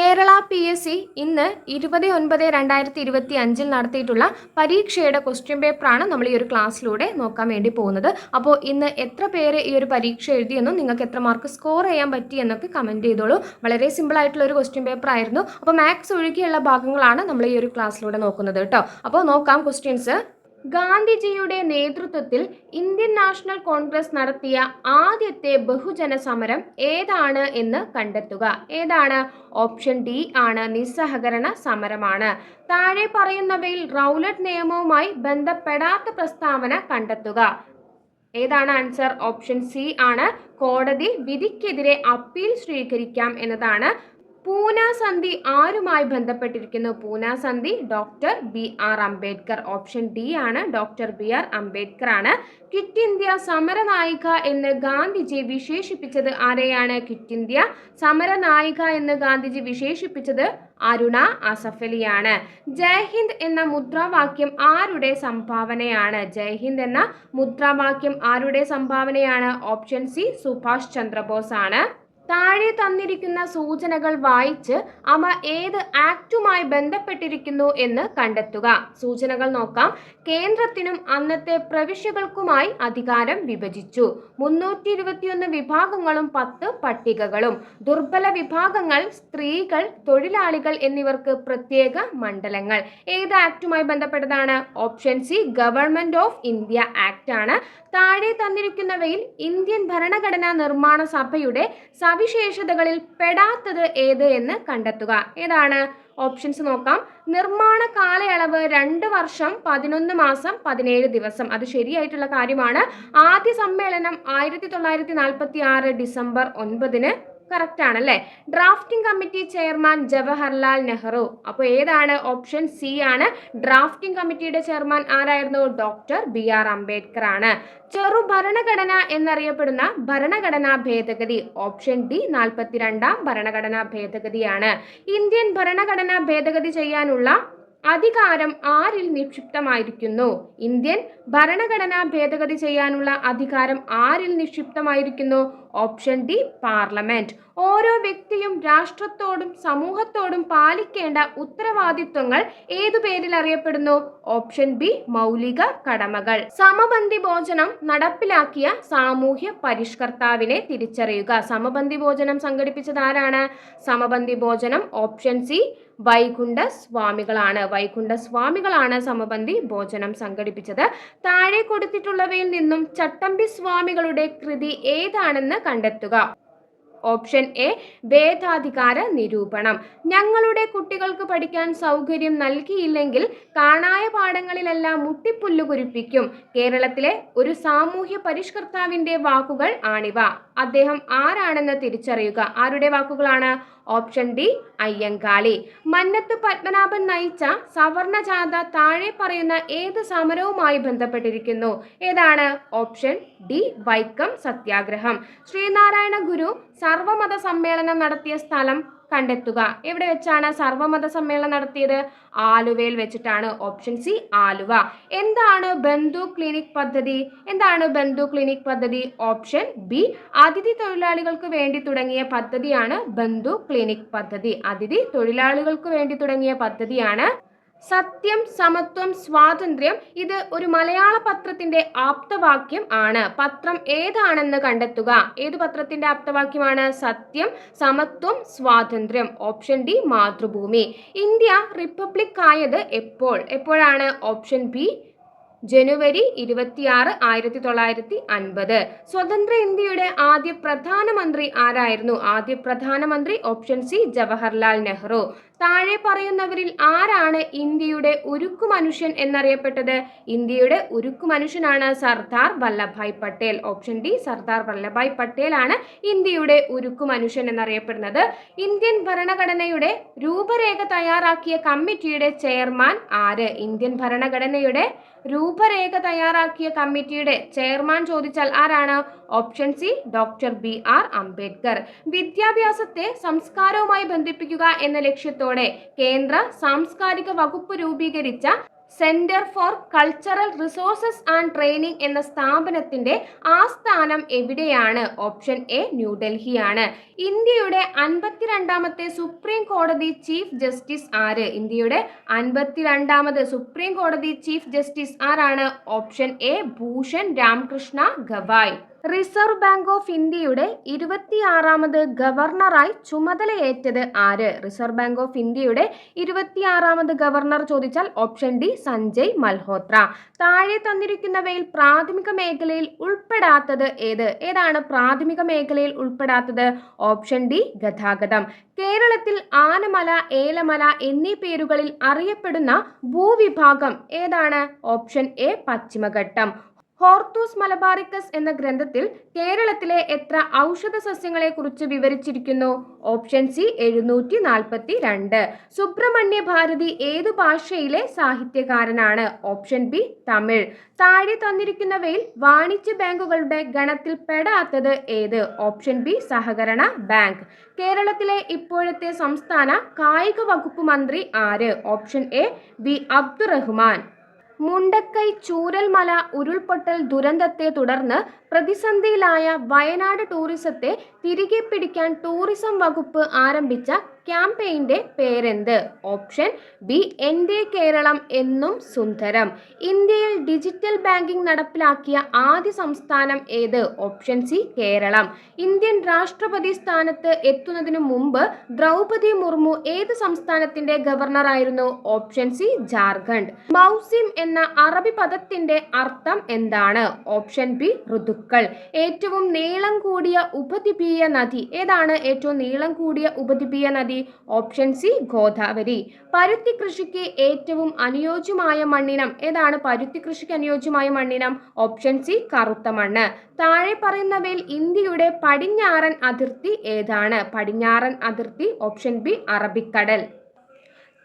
Kerala P S C ഇന്ന് ഇരുപത് ഒൻപത് രണ്ടായിരത്തി ഇരുപത്തി അഞ്ചിൽ നടത്തിയിട്ടുള്ള പരീക്ഷയുടെ ക്വസ്റ്റ്യൻ പേപ്പറാണ് നമ്മൾ ഈ ഒരു ക്ലാസ്സിലൂടെ നോക്കാൻ വേണ്ടി പോകുന്നത്. അപ്പോൾ ഇന്ന് എത്ര പേര് ഈ ഒരു പരീക്ഷ എഴുതിയെന്നും നിങ്ങൾക്ക് എത്ര മാർക്ക് സ്കോർ ചെയ്യാൻ പറ്റി എന്നൊക്കെ കമന്റ് ചെയ്തോളൂ. വളരെ സിമ്പിൾ ആയിട്ടുള്ള ഒരു ക്വസ്റ്റ്യൻ പേപ്പർ ആയിരുന്നു. അപ്പോൾ മാത്സ് ഒഴികെയുള്ള ഭാഗങ്ങളാണ് നമ്മൾ ഈ ഒരു ക്ലാസ്സിലൂടെ നോക്കുന്നത് കേട്ടോ അപ്പോൾ നോക്കാം ക്വസ്റ്റ്യൻസ് ഗാന്ധിജിയുടെ നേതൃത്വത്തിൽ ഇന്ത്യൻ നാഷണൽ കോൺഗ്രസ് നടത്തിയ ആദ്യത്തെ ബഹുജന സമരം ഏതാണ് എന്ന് കണ്ടെത്തുക. ഏതാണ്? ഓപ്ഷൻ ഡി ആണ് നിസ്സഹകരണ സമരമാണ്. താഴെ പറയുന്നവയിൽ റൗലറ്റ് നിയമവുമായി ബന്ധപ്പെടാത്ത പ്രസ്താവന കണ്ടെത്തുക. ഏതാണ് ആൻസർ? ഓപ്ഷൻ സി ആണ് കോടതി വിധിക്കെതിരെ അപ്പീൽ സ്വീകരിക്കാം എന്നതാണ് പൂന സന്ധി ആരുമായി ബന്ധപ്പെട്ടിരിക്കുന്നു? പൂന സന്ധി doctor B R Ambedkar. Option D ആണ് ഡോക്ടർ ബി ആർ അംബേദ്കർ ആണ്. കിറ്റ് ഇന്ത്യ സമരനായിക എന്ന് ഗാന്ധിജി വിശേഷിപ്പിച്ചത് ആരെയാണ്? കിറ്റ് ഇന്ത്യ സമരനായിക എന്ന് ഗാന്ധിജി വിശേഷിപ്പിച്ചത് അരുണ അസഫലിയാണ്. ജയ്ഹിന്ദ് എന്ന മുദ്രാവാക്യം ആരുടെ സംഭാവനയാണ്? ജയ്ഹിന്ദ് എന്ന മുദ്രാവാക്യം ആരുടെ സംഭാവനയാണ്? ഓപ്ഷൻ സി സുഭാഷ് ചന്ദ്രബോസ് ആണ് താഴെ തന്നിരിക്കുന്ന സൂചനകൾ വായിച്ച് അവ ഏത് ആക്ടുമായി ബന്ധപ്പെട്ടിരിക്കുന്നു എന്ന് കണ്ടെത്തുക. സൂചനകൾ നോക്കാം. കേന്ദ്രത്തിനും അന്നത്തെ പ്രവിശ്യകൾക്കുമായി അധികാരം വിഭജിച്ചു. മുന്നൂറ്റി ഇരുപത്തിയൊന്ന് വിഭാഗങ്ങളും പത്ത് പട്ടികകളും. ദുർബല വിഭാഗങ്ങൾ സ്ത്രീകൾ തൊഴിലാളികൾ എന്നിവർക്ക് പ്രത്യേക മണ്ഡലങ്ങൾ. ഏത് ആക്ടുമായി ബന്ധപ്പെട്ടതാണ്? Option C government of India act ആണ് താഴെ തന്നിരിക്കുന്നവയിൽ ഇന്ത്യൻ ഭരണഘടനാ നിർമ്മാണ സഭയുടെ സവിശേഷതകളിൽ പെടാത്തത് ഏത് എന്ന് കണ്ടെത്തുക. ഏതാണ്? ഓപ്ഷൻസ് നോക്കാം. നിർമ്മാണ കാലയളവ് രണ്ട് വർഷം പതിനൊന്ന് മാസം പതിനേഴ് ദിവസം. അത് ശരിയായിട്ടുള്ള കാര്യമാണ്. ആദ്യ സമ്മേളനം ആയിരത്തി തൊള്ളായിരത്തി നാൽപ്പത്തി ആറ് ഡിസംബർ ഒൻപതിന് കറക്റ്റ് ആണല്ലേ? Drafting committee chairman Jawaharlal Nehru അപ്പോൾ ഏതാണ് ഓപ്ഷൻ സി ആണ്? ഡ്രാഫ്റ്റിംഗ് കമ്മിറ്റിയുടെ ചെയർമാൻ ആരായിരുന്നു? ഡോക്ടർ ബി ആർ അംബേദ്കർ ആണ്. ചെറു ഭരണഘടന എന്നറിയപ്പെടുന്ന ഭരണഘടനാ ഭേദഗതി. ഓപ്ഷൻ ഡി നാൽപ്പത്തിരണ്ടാം ഭരണഘടനാ ഭേദഗതിയാണ്. ഇന്ത്യൻ ഭരണഘടനാ ഭേദഗതി ചെയ്യാനുള്ള അധികാരം ആരിൽ നിക്ഷിപ്തമായിരിക്കുന്നു? ഇന്ത്യൻ ഭരണഘടനാ ഭേദഗതി ചെയ്യാനുള്ള അധികാരം ആരിൽ നിക്ഷിപ്തമായിരിക്കുന്നു? Option D parliament. ഓരോ വ്യക്തിയും രാഷ്ട്രത്തോടും സമൂഹത്തോടും പാലിക്കേണ്ട ഉത്തരവാദിത്വങ്ങൾ ഏതു പേരിൽ അറിയപ്പെടുന്നു? ഓപ്ഷൻ ബി മൗലിക കടമകൾ. സമബന്ധി ഭോജനം നടപ്പിലാക്കിയ സാമൂഹ്യ പരിഷ്കർത്താവിനെ തിരിച്ചറിയുക. സമബന്ധി ഭോജനം സംഘടിപ്പിച്ചത് ആരാണ്? സമബന്ധി ഭോജനം ഓപ്ഷൻ സി വൈകുണ്ഠ സ്വാമികളാണ് വൈകുണ്ഠ സ്വാമികളാണ് സമബന്ധി ഭോജനം സംഘടിപ്പിച്ചത്. താഴെ കൊടുത്തിട്ടുള്ളവയിൽ നിന്നും ചട്ടമ്പി സ്വാമികളുടെ കൃതി ഏതാണെന്ന് കണ്ടെത്തുക. ഓപ്ഷൻ എ വേദാധികാര നിരൂപണം. ഞങ്ങളുടെ കുട്ടികൾക്ക് പഠിക്കാൻ സൗകര്യം നൽകിയില്ലെങ്കിൽ കാണായ പാഠങ്ങളിലെല്ലാം മുട്ടിപ്പുല്ലു കുരിപ്പിക്കും. കേരളത്തിലെ ഒരു സാമൂഹ്യ പരിഷ്കർത്താവിന്റെ വാക്കുകൾ ആണിവ. അദ്ദേഹം ആരാണെന്ന് തിരിച്ചറിയുക. ആരുടെ വാക്കുകളാണ്? Option D Ayyankali. Mannath Padmanabhan നയിച്ച സവർണ ജാഥ താഴെ പറയുന്ന ഏത് സമരവുമായി ബന്ധപ്പെട്ടിരിക്കുന്നു? ഏതാണ്? ഓപ്ഷൻ ഡി വൈക്കം സത്യാഗ്രഹം. ശ്രീനാരായണ ഗുരു സർവമത സമ്മേളനം നടത്തിയ സ്ഥലം കണ്ടെത്തുക. എവിടെ വെച്ചാണ് സർവമത സമ്മേളനം നടത്തിയത്? ആലുവയിൽ വെച്ചിട്ടാണ് ഓപ്ഷൻ സി ആലുവ. എന്താണ് ബന്ധു ക്ലിനിക് പദ്ധതി? എന്താണ് ബന്ധു ക്ലിനിക് പദ്ധതി? ഓപ്ഷൻ ബി അതിഥി തൊഴിലാളികൾക്ക് വേണ്ടി തുടങ്ങിയ പദ്ധതിയാണ് ബന്ധു ക്ലിനിക് പദ്ധതി. അതിഥി തൊഴിലാളികൾക്ക് വേണ്ടി തുടങ്ങിയ പദ്ധതിയാണ് സത്യം സമത്വം സ്വാതന്ത്ര്യം ഇത് ഒരു മലയാള പത്രത്തിന്റെ ആപ്തവാക്യം ആണ്. പത്രം ഏതാണെന്ന് കണ്ടെത്തുക. ഏത് പത്രത്തിന്റെ ആപ്തവാക്യമാണ്? സത്യം സമത്വം സ്വാതന്ത്ര്യം. Option D Mathrubhumi. India republic ആയത് എപ്പോൾ? എപ്പോഴാണ്? ഓപ്ഷൻ ബി ജനുവരി ഇരുപത്തിയാറ് ആയിരത്തി തൊള്ളായിരത്തി അൻപത്. സ്വതന്ത്ര ഇന്ത്യയുടെ ആദ്യ പ്രധാനമന്ത്രി ആരായിരുന്നു? ആദ്യ പ്രധാനമന്ത്രി ഓപ്ഷൻ സി ജവഹർലാൽ നെഹ്റു. താഴെ പറയുന്നവരിൽ ആരാണ് ഇന്ത്യയുടെ ഉരുക്കു മനുഷ്യൻ എന്നറിയപ്പെട്ടത്? ഇന്ത്യയുടെ ഉരുക്കു മനുഷ്യനാണ് സർദാർ വല്ലഭായ് പട്ടേൽ. ഓപ്ഷൻ ഡി സർദാർ വല്ലഭായ് പട്ടേൽ ആണ് ഇന്ത്യയുടെ ഉരുക്കു മനുഷ്യൻ എന്നറിയപ്പെടുന്നത്. ഇന്ത്യൻ ഭരണഘടനയുടെ രൂപരേഖ തയ്യാറാക്കിയ കമ്മിറ്റിയുടെ ചെയർമാൻ ആര്? ഇന്ത്യൻ ഭരണഘടനയുടെ രൂപരേഖ തയ്യാറാക്കിയ കമ്മിറ്റിയുടെ ചെയർമാൻ ചോദിച്ചാൽ ആരാണ്? Option C doctor B R Ambedkar. വിദ്യാഭ്യാസത്തെ സംസ്കാരവുമായി ബന്ധിപ്പിക്കുക എന്ന ലക്ഷ്യത്തോടെ കേന്ദ്ര സാംസ്കാരിക വകുപ്പ് രൂപീകരിച്ച centre for cultural resources and training എന്ന സ്ഥാപനത്തിന്റെ ആസ്ഥാനം എവിടെയാണ്? ഓപ്ഷൻ എ ന്യൂഡൽഹിയാണ് ഇന്ത്യയുടെ അൻപത്തിരണ്ടാമത്തെ സുപ്രീം കോടതി ചീഫ് ജസ്റ്റിസ് ആര്? ഇന്ത്യയുടെ അൻപത്തിരണ്ടാമത് സുപ്രീം കോടതി ചീഫ് ജസ്റ്റിസ് ആരാണ്? Option A Bhushan Ramakrishna Gavai reserve bank of ഇന്ത്യയുടെ ഇരുപത്തിയാറാമത് ഗവർണറായി ചുമതലയേറ്റത് ആര്? റിസർവ് ബാങ്ക് ഓഫ് ഇന്ത്യയുടെ ഇരുപത്തിയാറാമത് ഗവർണർ ചോദിച്ചാൽ ഓപ്ഷൻ ഡി സഞ്ജയ് മൽഹോത്ര. താഴെ തന്നിരിക്കുന്നവയിൽ പ്രാഥമിക മേഖലയിൽ ഉൾപ്പെടാത്തത് ഏത്? ഏതാണ് പ്രാഥമിക മേഖലയിൽ ഉൾപ്പെടാത്തത്? ഓപ്ഷൻ ഡി ഗതാഗതം. കേരളത്തിൽ ആനമല ഏലമല എന്നീ പേരുകളിൽ അറിയപ്പെടുന്ന ഭൂവിഭാഗം ഏതാണ്? Option A Paschimaghattam. Hortus Malabaricus എന്ന ഗ്രന്ഥത്തിൽ കേരളത്തിലെ എത്ര ഔഷധ സസ്യങ്ങളെ കുറിച്ച് വിവരിച്ചിരിക്കുന്നു? ഓപ്ഷൻ സി എഴുന്നൂറ്റി നാൽപ്പത്തി രണ്ട് സുബ്രഹ്മണ്യ ഭാരതി ഏതു ഭാഷയിലെ സാഹിത്യകാരനാണ്? Option B Tamil. താഴെ തന്നിരിക്കുന്നവയിൽ വാണിജ്യ ബാങ്കുകളുടെ ഗണത്തിൽ പെടാത്തത് ഏത്? ഓപ്ഷൻ ബി സഹകരണ ബാങ്ക്. കേരളത്തിലെ ഇപ്പോഴത്തെ സംസ്ഥാന കായിക വകുപ്പ് മന്ത്രി ആര്? Option A V Abdurahman. Mundakkai Chooralmala ഉരുൾപൊട്ടൽ ദുരന്തത്തെ തുടർന്ന് പ്രതിസന്ധിയിലായ വയനാട് ടൂറിസത്തെ തിരികെ പിടിക്കാൻ ടൂറിസം വകുപ്പ് ആരംഭിച്ച ക്യാമ്പയിന്റെ പേരെന്ത്? ഓപ്ഷൻ ബി എന്റെ കേരളം എന്നും സുന്ദരം. ഇന്ത്യയിൽ ഡിജിറ്റൽ ബാങ്കിംഗ് നടപ്പിലാക്കിയ ആദ്യ സംസ്ഥാനം ഏത്? Option C Keralam. ഇന്ത്യൻ രാഷ്ട്രപതി സ്ഥാനത്ത് എത്തുന്നതിനു മുമ്പ് ദ്രൗപതി മുർമു ഏത് സംസ്ഥാനത്തിന്റെ ഗവർണറായിരുന്നു ഓപ്ഷൻ സി ജാർഖണ്ഡ്. മൗസിം എന്ന അറബി പദത്തിന്റെ അർത്ഥം എന്താണ്? ഓപ്ഷൻ ബി ഋതുക്കൾ. ഏറ്റവും നീളം കൂടിയ ഉപദ്വീപീയ നദി ഏതാണ്? ഏറ്റവും നീളം കൂടിയ ഉപദ്വീപീയ നദി ഓപ്ഷൻ സി ഗോദാവരി. പരുത്തി കൃഷിക്ക് ഏറ്റവും അനുയോജ്യമായ മണ്ണിനം ഏതാണ്? പരുത്തി കൃഷിക്ക് അനുയോജ്യമായ മണ്ണിനം ഓപ്ഷൻ സി കറുത്ത മണ്ണ്. താഴെ പറയുന്നവയിൽ ഇന്ത്യയുടെ പടിഞ്ഞാറൻ അതിർത്തി ഏതാണ്? പടിഞ്ഞാറൻ അതിർത്തി ഓപ്ഷൻ ബി അറബിക്കടൽ.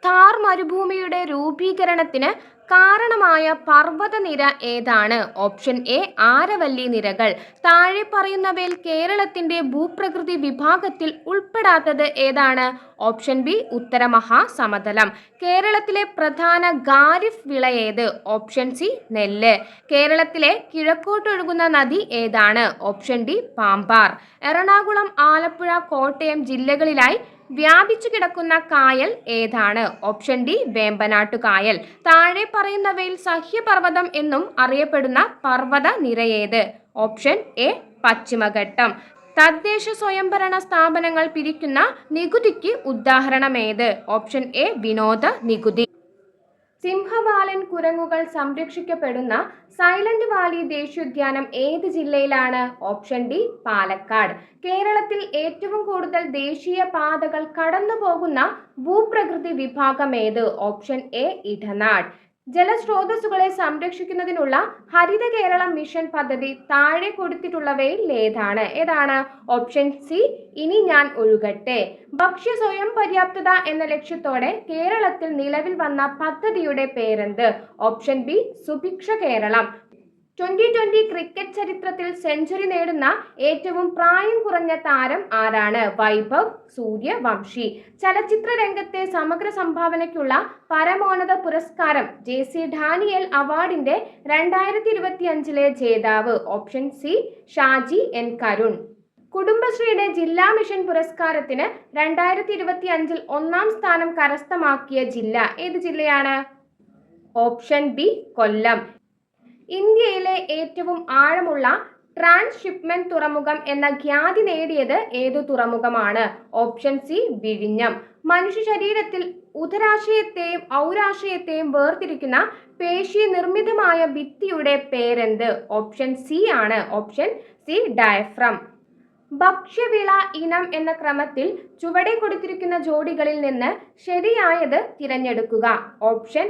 താർ മരുഭൂമിയുടെ രൂപീകരണത്തിന് കാരണമായ പർവതനിര ഏതാണ്? ഓപ്ഷൻ എ ആരവല്ലി നിരകൾ. താഴെ പറയുന്നവയിൽ കേരളത്തിന്റെ ഭൂപ്രകൃതി വിഭാഗത്തിൽ ഉൾപ്പെടാത്തത് ഏതാണ്? ഓപ്ഷൻ ബി ഉത്തരമഹാസമതലം. കേരളത്തിലെ പ്രധാന ഖാരിഫ് വിള ഏത്? ഓപ്ഷൻ സി നെല്ല്. കേരളത്തിലെ കിഴക്കോട്ടൊഴുകുന്ന നദി ഏതാണ്? Option D Pambar. Ernakulam Alappuzha Kottayam ജില്ലകളിലായി വ്യാപിച്ചു കിടക്കുന്ന കായൽ ഏതാണ്? ഓപ്ഷൻ ഡി വേമ്പനാട്ടു കായൽ താഴെ പറയുന്നവയിൽ സഹ്യപർവതം എന്നും അറിയപ്പെടുന്ന പർവത നിരയേത്. ഓപ്ഷൻ എ പശ്ചിമഘട്ടം. തദ്ദേശ സ്വയംഭരണ സ്ഥാപനങ്ങൾ പിരിക്കുന്ന നികുതിക്ക് ഉദാഹരണമേത്? ഓപ്ഷൻ എ വിനോദ നികുതി. സിംഹവാലൻ കുരങ്ങുകൾ സംരക്ഷിക്കപ്പെടുന്ന സൈലന്റ് വാലി ദേശീയോദ്യാനം ഏത് ജില്ലയിലാണ്? Option D Palakkad. കേരളത്തിൽ ഏറ്റവും കൂടുതൽ ദേശീയ പാതകൾ കടന്നു പോകുന്ന ഭൂപ്രകൃതി വിഭാഗം ഏത്? ഓപ്ഷൻ എ ഇടനാട് ജലസ്രോതസ്സുകളെ സംരക്ഷിക്കുന്നതിനുള്ള ഹരിത കേരളം മിഷൻ പദ്ധതി താഴെ കൊടുത്തിട്ടുള്ളവയിൽ ഏതാണ് ഏതാണ്? ഓപ്ഷൻ സി ഇനി ഞാൻ ഒഴുകട്ടെ. ഭക്ഷ്യ സ്വയം പര്യാപ്തത എന്ന ലക്ഷ്യത്തോടെ കേരളത്തിൽ നിലവിൽ വന്ന പദ്ധതിയുടെ പേരെന്ത്? Option B Subhiksha Keralam. Twenty twenty cricket ചരിത്രത്തിൽ സെഞ്ചുറി നേടുന്ന ഏറ്റവും പ്രായം കുറഞ്ഞ താരം ആരാണ്? വൈഭവ് സൂര്യവംശി ചലച്ചിത്ര രംഗത്തെ സമഗ്ര സംഭാവനയ്ക്കുള്ള പരമോന്നത പുരസ്കാരം ജെ സി ഡാനിയൽ അവാർഡിന്റെ രണ്ടായിരത്തി ഇരുപത്തി അഞ്ചിലെ ജേതാവ്. Option C Shaji N Karun. കുടുംബശ്രീയുടെ ജില്ലാ മിഷൻ പുരസ്കാരത്തിന് രണ്ടായിരത്തി ഇരുപത്തി അഞ്ചിൽ ഒന്നാം സ്ഥാനം കരസ്ഥമാക്കിയ ജില്ല ഏത് ജില്ലയാണ്? Option B Kollam. ഇന്ത്യയിലെ ഏറ്റവും ആഴമുള്ള ട്രാൻസ്ഷിപ്മെന്റ് തുറമുഖം എന്ന ഖ്യാതി നേടിയത് ഏതു തുറമുഖമാണ്? ഓപ്ഷൻ സി വിഴിഞ്ഞം. മനുഷ്യ ശരീരത്തിൽ ഉദരാശയത്തെയും ഔരാശയത്തെയും വേർതിരിക്കുന്ന പേശി നിർമ്മിതമായ ഭിത്തിയുടെ പേരെന്ത്? ഓപ്ഷൻ സി ആണ്. Option C diaphragm. ഭക്ഷ്യവിള ഇനം എന്ന ക്രമത്തിൽ ചുവടെ കൊടുത്തിരിക്കുന്ന ജോഡികളിൽ നിന്ന് ശരിയായത് തിരഞ്ഞെടുക്കുക. ഓപ്ഷൻ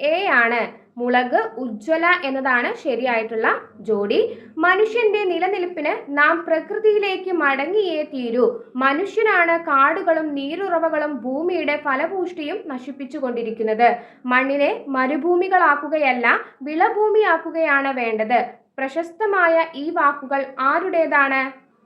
എ ആണ്. മുളക് ഉജ്ജ്വല എന്നതാണ് ശരിയായിട്ടുള്ള ജോഡി. മനുഷ്യന്റെ നിലനിൽപ്പിന് നാം പ്രകൃതിയിലേക്ക് മടങ്ങിയേ തീരൂ. മനുഷ്യനാണ് കാടുകളും നീരുറവകളും ഭൂമിയുടെ ഫലപുഷ്ടിയും നശിപ്പിച്ചുകൊണ്ടിരിക്കുന്നത്. മണ്ണിനെ മരുഭൂമികളാക്കുകയല്ല വിളഭൂമിയാക്കുകയാണ് വേണ്ടത്. പ്രശസ്തമായ ഈ വാക്കുകൾ ആരുടേതാണ്?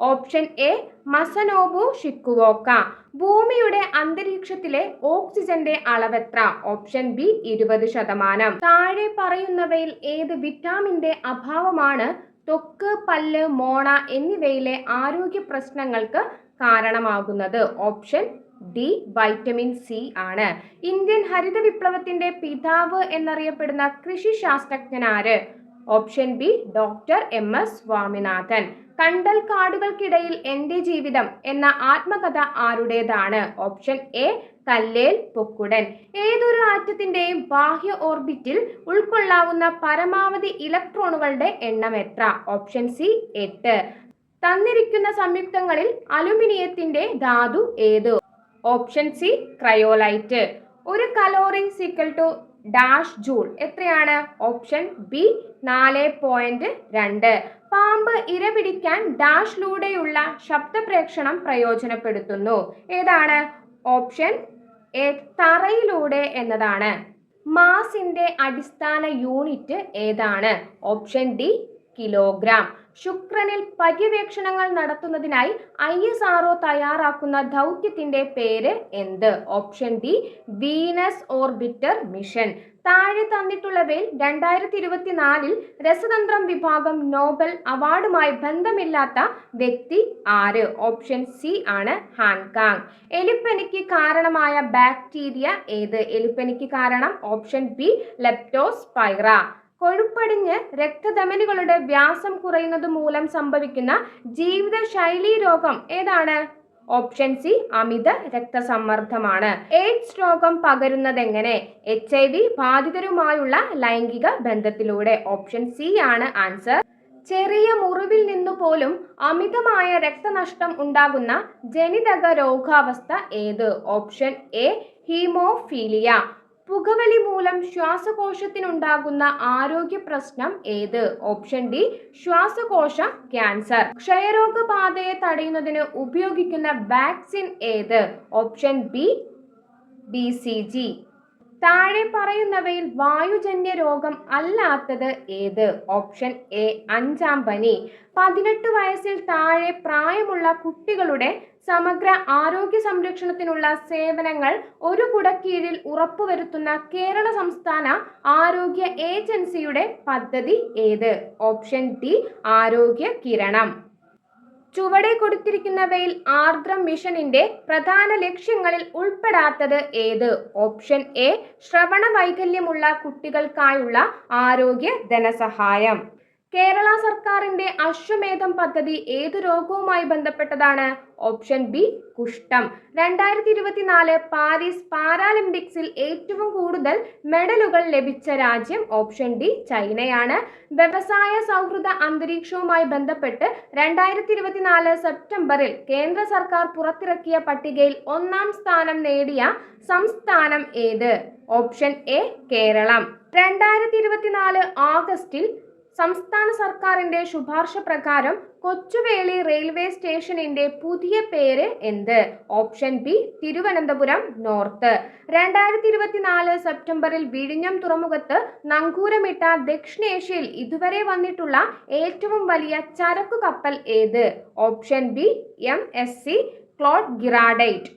Option A Masanobu Fukuoka. ഭൂമിയുടെ അന്തരീക്ഷത്തിലെ ഓക്സിജന്റെ അളവെത്ര? ഓപ്ഷൻ ബി ഇരുപത് ശതമാനം. താഴെ പറയുന്നവയിൽ ഏത് വിറ്റാമിന്റെ അഭാവമാണ്? തൊക്ക് പല്ല് മോണ എന്നിവയിലെ ആരോഗ്യ പ്രശ്നങ്ങൾക്ക് കാരണമാകുന്നത്. ഓപ്ഷൻ ഡി വൈറ്റമിൻ സി ആണ്. ഇന്ത്യൻ ഹരിത വിപ്ലവത്തിന്റെ പിതാവ് എന്നറിയപ്പെടുന്ന കൃഷി ശാസ്ത്രജ്ഞനാര് option B doctor M S Swaminathan കണ്ടൽ കാടുകൾക്കിടയിൽ എന്റെ ജീവിതം എന്ന ആത്മകഥ ആരുടേതാണ്? Option A Kallel Pokkudan. ഏതൊരു ആറ്റത്തിന്റെയും ബാഹ്യ ഓർബിറ്റിൽ ഉൾക്കൊള്ളാവുന്ന പരമാവധി ഇലക്ട്രോണുകളുടെ എണ്ണം എത്ര? ഓപ്ഷൻ സി എട്ട്. തന്നിരിക്കുന്ന സംയുക്തങ്ങളിൽ അലുമിനിയത്തിന്റെ ധാതു ഏത്? Option C cryolite. ഒരു calorie equal to dash joule എത്രയാണ്? ഓപ്ഷൻ ബി നാല് പോയിന്റ് രണ്ട്. പാമ്പ് ഇര പിടിക്കാൻ ഡാഷിലൂടെയുള്ള ശബ്ദപ്രേക്ഷണം പ്രയോജനപ്പെടുത്തുന്നു. ഏതാണ്? ഓപ്ഷൻ എ തറയിലൂടെ എന്നതാണ്. മാസിന്റെ അടിസ്ഥാന യൂണിറ്റ് ഏതാണ്? ഓപ്ഷൻ ഡി കിലോഗ്രാം ശുക്രനിൽ പര്യവേക്ഷണങ്ങൾ നടത്തുന്നതിനായി ഐ എസ് ആർഒ തയ്യാറാക്കുന്ന ദൗത്യത്തിന്റെ പേര് എന്ത്? Option D Venus orbiter mission. താഴെ തന്നിട്ടുള്ളവയിൽ രണ്ടായിരത്തി ഇരുപത്തിനാലിൽ രസതന്ത്രം വിഭാഗം നോബൽ അവാർഡുമായി ബന്ധമില്ലാത്ത വ്യക്തി ആര്? ഓപ്ഷൻ സി ആണ് ഹാൻകാങ് എലിപ്പനിക്ക് കാരണമായ ബാക്ടീരിയ ഏത്? എലിപ്പനിക്ക് കാരണം ഓപ്ഷൻ ബി ലെപ്റ്റോസ്പൈറ. കൊഴുപ്പടിഞ്ഞ് രക്തധമനികളുടെ വ്യാസം കുറയുന്നത് മൂലം സംഭവിക്കുന്ന ജീവിതശൈലീ രോഗം ഏതാണ്? ഓപ്ഷൻ സി അമിത രക്തസമ്മർദ്ദമാണ്. എയ്ഡ്സ് രോഗം പകരുന്നതെങ്ങനെ? എച്ച് ഐ വി ബാധിതരുമായുള്ള ലൈംഗിക ബന്ധത്തിലൂടെ. ഓപ്ഷൻ സി ആണ് ആൻസർ. ചെറിയ മുറിവിൽ നിന്നു പോലും അമിതമായ രക്തനഷ്ടം ഉണ്ടാകുന്ന ജനിതക രോഗാവസ്ഥ ഏത്? Option A haemophilia. പുകവലി മൂലം ശ്വാസകോശത്തിനുണ്ടാകുന്ന ആരോഗ്യ പ്രശ്നം ഏത്? ഓപ്ഷൻ ഡി ശ്വാസകോശ ക്യാൻസർ. ക്ഷയരോഗബാധയെ തടയുന്നതിന് ഉപയോഗിക്കുന്ന വാക്സിൻ ഏത്? Option B B C G. താഴെ പറയുന്നവയിൽ വായുജന്യ രോഗം അല്ലാത്തത് ഏത്? ഓപ്ഷൻ എ അഞ്ചാം പനി. പതിനെട്ട് വയസ്സിൽ താഴെ പ്രായമുള്ള കുട്ടികളുടെ സമഗ്ര ആരോഗ്യ സംരക്ഷണത്തിനുള്ള സേവനങ്ങൾ ഒരു കുടക്കീഴിൽ ഉറപ്പുവരുത്തുന്ന കേരള സംസ്ഥാന ആരോഗ്യ ഏജൻസിയുടെ പദ്ധതി ഏത്? ഓപ്ഷൻ ഡി ആരോഗ്യ കിരണം. ചുവടെ കൊടുത്തിരിക്കുന്നവയിൽ ആർദ്രം മിഷനിന്റെ പ്രധാന ലക്ഷ്യങ്ങളിൽ ഉൾപ്പെടാത്തത് ഏത്? ഓപ്ഷൻ എ ശ്രവണ വൈകല്യമുള്ള കുട്ടികൾക്കായുള്ള ആരോഗ്യ ധനസഹായം. കേരള സർക്കാരിന്റെ അശ്വമേധം പദ്ധതി ഏത് രോഗവുമായി ബന്ധപ്പെട്ടതാണ്? ഓപ്ഷൻ ബി കുഷ്ഠം. രണ്ടായിരത്തി ഇരുപത്തിനാല് പാരീസ് പാരാലിമ്പിക്സിൽ ഏറ്റവും കൂടുതൽ മെഡലുകൾ ലഭിച്ച രാജ്യം ഓപ്ഷൻ ഡി ചൈനയാണ്. വ്യവസായ സൗഹൃദ അന്തരീക്ഷവുമായി ബന്ധപ്പെട്ട് രണ്ടായിരത്തി ഇരുപത്തിനാല് സെപ്റ്റംബറിൽ കേന്ദ്ര സർക്കാർ പുറത്തിറക്കിയ പട്ടികയിൽ ഒന്നാം സ്ഥാനം നേടിയ സംസ്ഥാനം ഏത്? Option A Keralam. രണ്ടായിരത്തി ഇരുപത്തിനാല് ആഗസ്റ്റിൽ സംസ്ഥാന സർക്കാരിന്റെ ശുപാർശ പ്രകാരം കൊച്ചുവേളി റെയിൽവേ സ്റ്റേഷനിന്റെ പുതിയ പേര് എന്ത്? Option B Thiruvananthapuram north. രണ്ടായിരത്തി ഇരുപത്തിനാല് സെപ്റ്റംബറിൽ വിഴിഞ്ഞം തുറമുഖത്ത് നങ്കൂരമിട്ട ദക്ഷിണേഷ്യയിൽ ഇതുവരെ വന്നിട്ടുള്ള ഏറ്റവും വലിയ ചരക്കു കപ്പൽ ഏത്? Option B M S C Claude Girardet.